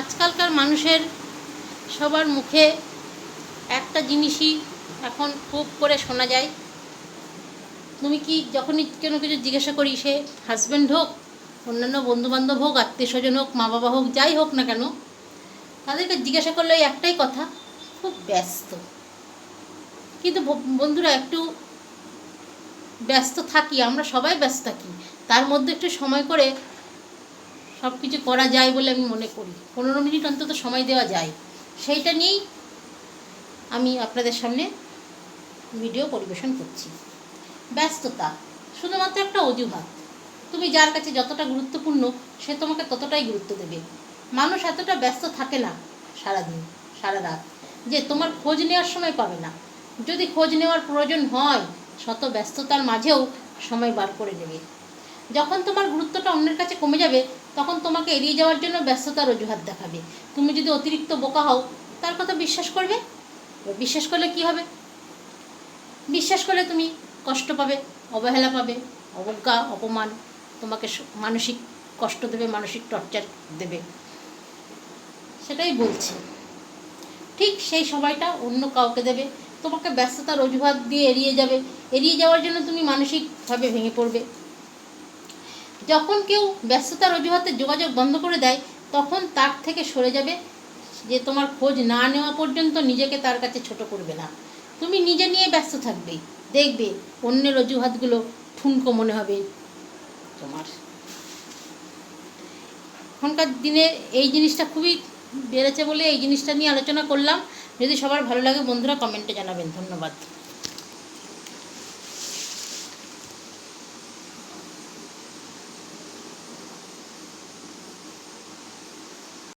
আজকালকার মানুষের সবার মুখে একটা জিনিসই এখন খুব করে শোনা যায়। তুমি কি যখনই কোনো কিছু জিজ্ঞাসা করি, সে হাজব্যান্ড হোক, অন্যান্য বন্ধুবান্ধব হোক আত্মীয় স্বজন হোক মা বাবা হোক, যাই হোক না কেন, তাদেরকে জিজ্ঞাসা করলে একটাই কথা, খুব ব্যস্ত। কিন্তু বন্ধুরা, একটু ব্যস্ত থাকি, আমরা সবাই ব্যস্ত থাকি, তার মধ্যে একটু সময় করে সব কিছু করা যায় বলে আমি মনে করি। পনেরো মিনিট অন্তত সময় দেওয়া যায়। সেইটা নিয়েই আমি আপনাদের সামনে ভিডিও পরিবেশন করছি। ব্যস্ততা, শুধুমাত্র একটা অজুহাত। তুমি যার কাছে যতটা গুরুত্বপূর্ণ, সে তোমাকে ততটাই গুরুত্ব দেবে। মানুষ এতটা ব্যস্ত থাকে না সারাদিন, সারা রাত, যে তোমার খোঁজ নেওয়ার সময় পাবে না। যদি খোঁজ নেওয়ার প্রয়োজন হয়, শত ব্যস্ততার মাঝেও সময় বার করে নেবে। যখন তোমার গুরুত্বটা অন্যের কাছে কমে যাবে তখন তোমাকে এড়িয়ে যাওয়ার জন্য ব্যস্ততার অজুহাত দেখাবে। তুমি যদি অতিরিক্ত বোকা হও, তার কথা বিশ্বাস করবে? বিশ্বাস করলে কি হবে? বিশ্বাস করলে তুমি কষ্ট পাবে, অবহেলা পাবে, অবজ্ঞা, অপমান, তোমাকে মানসিক কষ্ট দেবে, মানসিক টর্চার দেবে। সেটাই বলছি। ঠিক সেই সময়টা অন্য কাউকে দেবে। তোমাকে ব্যস্ততার অজুহাত দিয়ে এড়িয়ে যাবে। এড়িয়ে যাওয়ার জন্য তুমি মানসিকভাবে ভেঙে পড়বে। যখন কেউ ব্যস্ততার অজুহাতে যোগাযোগ বন্ধ করে দেয় তখন তার থেকে সরে যাবে যে তোমার খোঁজ না নেওয়া পর্যন্ত নিজেকে তার কাছে ছোট করবে না। তুমি নিজে নিয়ে ব্যস্ত থাকবে। দেখবে অন্যের অজুহাতগুলো ঠুনকো মনে হবে। তোমার। এখনকার দিনে এই জিনিসটা খুবই বেড়েছে বলে এই জিনিসটা নিয়ে আলোচনা করলাম। যদি সবার ভালো লাগে বন্ধুরা কমেন্টে জানাবেন। ধন্যবাদ।